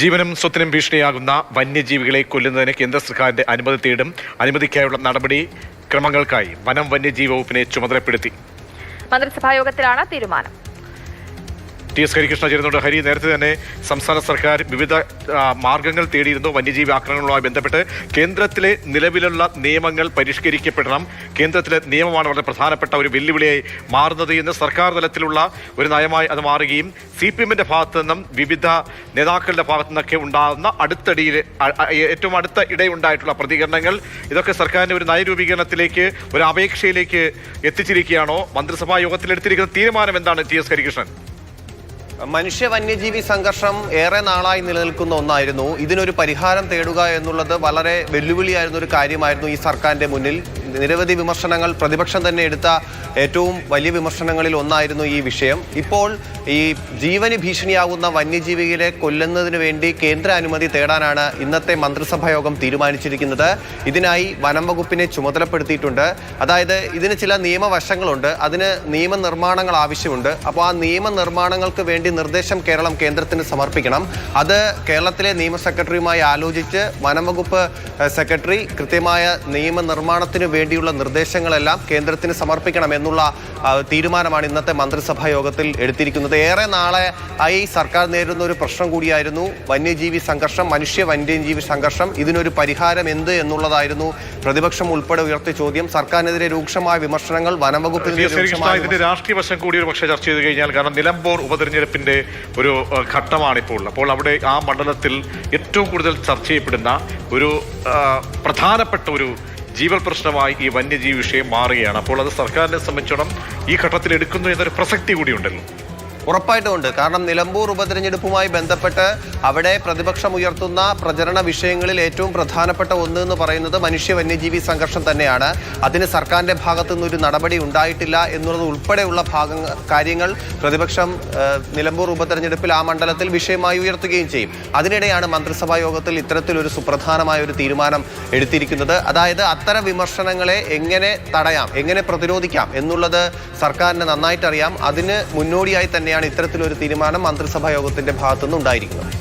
ജീവനും സ്വത്തിനും ഭീഷണിയാകുന്ന വന്യജീവികളെ കൊല്ലുന്നതിന് കേന്ദ്ര സർക്കാരിന്റെ അനുമതി തേടും അനുമതിക്കായുള്ള നടപടി ക്രമങ്ങൾക്കായി വനം വന്യജീവി വകുപ്പിനെ ചുമതലപ്പെടുത്തി. മന്ത്രിസഭാ യോഗത്തിലാണ് തീരുമാനം. ടി എസ് ഹരികൃഷ്ണ ചേരുന്നുണ്ട്. ഹരി നേരത്തെ തന്നെ സംസ്ഥാന സർക്കാർ വിവിധ മാർഗങ്ങൾ തേടിയിരുന്നു. വന്യജീവി ആക്രമണങ്ങളുമായി ബന്ധപ്പെട്ട് കേന്ദ്രത്തിലെ നിലവിലുള്ള നിയമങ്ങൾ പരിഷ്കരിക്കപ്പെടണം. കേന്ദ്രത്തിലെ നിയമമാണ് വളരെ പ്രധാനപ്പെട്ട ഒരു വെല്ലുവിളിയായി മാറുന്നത് എന്ന് സർക്കാർ തലത്തിലുള്ള ഒരു നയമായി അത് മാറുകയും സി പി എമ്മിന്റെ ഭാഗത്തു നിന്നും വിവിധ നേതാക്കളുടെ ഭാഗത്തു നിന്നൊക്കെ ഉണ്ടാകുന്ന അടുത്തടിയിൽ ഏറ്റവും അടുത്ത ഇടയുണ്ടായിട്ടുള്ള പ്രതികരണങ്ങൾ ഇതൊക്കെ സർക്കാരിന്റെ ഒരു നയരൂപീകരണത്തിലേക്ക് ഒരു അപേക്ഷയിലേക്ക് എത്തിച്ചിരിക്കുകയാണോ? മന്ത്രിസഭാ യോഗത്തിൽ എടുത്തിരിക്കുന്ന തീരുമാനം എന്താണ് ടി എസ് ഹരികൃഷ്ണൻ? മനുഷ്യ വന്യജീവി സംഘർഷം ഏറെ നാളായി നിലനിൽക്കുന്ന ഒന്നായിരുന്നു. ഇതിനൊരു പരിഹാരം തേടുക എന്നുള്ളത് വളരെ വെല്ലുവിളിയായിരുന്ന ഒരു കാര്യമായിരുന്നു ഈ സർക്കാരിന്റെ മുന്നിൽ. നിരവധി വിമർശനങ്ങൾ പ്രതിപക്ഷം തന്നെ എടുത്ത ഏറ്റവും വലിയ വിമർശനങ്ങളിൽ ഒന്നായിരുന്നു ഈ വിഷയം. ഇപ്പോൾ ഈ ജീവന് ഭീഷണിയാകുന്ന വന്യജീവികളെ കൊല്ലുന്നതിന് വേണ്ടി കേന്ദ്ര അനുമതി തേടാനാണ് ഇന്നത്തെ മന്ത്രിസഭാ യോഗം തീരുമാനിച്ചിരിക്കുന്നത്. ഇതിനായി വനം വകുപ്പിനെ ചുമതലപ്പെടുത്തിയിട്ടുണ്ട്. അതായത് ഇതിന് ചില നിയമവശങ്ങളുണ്ട്. അതിന് നിയമനിർമ്മാണങ്ങൾ ആവശ്യമുണ്ട്. അപ്പോൾ ആ നിയമനിർമ്മാണങ്ങൾക്ക് വേണ്ടി നിർദ്ദേശം കേരളം കേന്ദ്രത്തിന് സമർപ്പിക്കണം. അത് കേരളത്തിലെ നിയമ സെക്രട്ടറിയുമായി ആലോചിച്ച് വനം വകുപ്പ് സെക്രട്ടറി കൃത്യമായ നിയമനിർമ്മാണത്തിന് വേണ്ടിയുള്ള നിർദ്ദേശങ്ങളെല്ലാം കേന്ദ്രത്തിന് സമർപ്പിക്കണം എന്നുള്ള തീരുമാനമാണ് ഇന്നത്തെ മന്ത്രിസഭാ യോഗത്തിൽ എടുത്തിരിക്കുന്നത്. ഏറെ നാളെ ആയി സർക്കാർ നേരിടുന്ന ഒരു പ്രശ്നം കൂടിയായിരുന്നു വന്യജീവി സംഘർഷം മനുഷ്യ വന്യജീവി സംഘർഷം. ഇതിനൊരു പരിഹാരം എന്ത് എന്നുള്ളതായിരുന്നു പ്രതിപക്ഷം ഉൾപ്പെടെ ഉയർത്തിയ ചോദ്യം. സർക്കാരിനെതിരെ രൂക്ഷമായ വിമർശനങ്ങൾ വനംവകുപ്പിൽ വനംവകുപ്പിനെതിരെ ഇതിന്റെ രാഷ്ട്രീയ വശം കൂടി ഒരു പക്ഷേ ചർച്ച ചെയ്ത് കഴിഞ്ഞാൽ കാരണം നിലമ്പൂർ ഉപതെരഞ്ഞെടുപ്പിന്റെ ഒരു ഘട്ടമാണ് ഇപ്പോൾ അപ്പോൾ അവിടെ ആ മണ്ഡലത്തിൽ ഏറ്റവും കൂടുതൽ ചർച്ച ചെയ്യപ്പെടുന്ന ഒരു പ്രധാനപ്പെട്ട ഒരു ജീവൽ പ്രശ്നമായി ഈ വന്യജീവി വിഷയം മാറുകയാണ്. അപ്പോൾ അത് സർക്കാരിനെ സംബന്ധിച്ചിടത്തോളം ഈ ഘട്ടത്തിൽ എടുക്കുന്നു എന്നൊരു പ്രസക്തി കൂടിയുണ്ടല്ലോ. ഉറപ്പായിട്ടും ഉണ്ട് കാരണം നിലമ്പൂർ ഉപതെരഞ്ഞെടുപ്പുമായി ബന്ധപ്പെട്ട് അവിടെ പ്രതിപക്ഷം ഉയർത്തുന്ന പ്രചരണ വിഷയങ്ങളിൽ ഏറ്റവും പ്രധാനപ്പെട്ട ഒന്ന് എന്ന് പറയുന്നത് മനുഷ്യ വന്യജീവി സംഘർഷം തന്നെയാണ്. അതിന് സർക്കാരിന്റെ ഭാഗത്തു നിന്നൊരു നടപടി ഉണ്ടായിട്ടില്ല എന്നുള്ളത് ഉൾപ്പെടെയുള്ള ഭാഗ കാര്യങ്ങൾ പ്രതിപക്ഷം നിലമ്പൂർ ഉപതെരഞ്ഞെടുപ്പിൽ ആ മണ്ഡലത്തിൽ വിഷയമായി ഉയർത്തുകയും ചെയ്യും. അതിനിടെയാണ് മന്ത്രിസഭാ യോഗത്തിൽ ഇത്തരത്തിലൊരു സുപ്രധാനമായ ഒരു തീരുമാനം എടുത്തിരിക്കുന്നത്. അതായത് അത്തരം വിമർശനങ്ങളെ എങ്ങനെ തടയാം എങ്ങനെ പ്രതിരോധിക്കാം എന്നുള്ളത് സർക്കാരിന് നന്നായിട്ടറിയാം. അതിന് മുന്നോടിയായി തന്നെയാണ് ഇത്തരത്തിലൊരു തീരുമാനം മന്ത്രിസഭാ യോഗത്തിന്റെ ഭാഗത്തുനിന്ന് ഉണ്ടായിരിക്കുന്നത്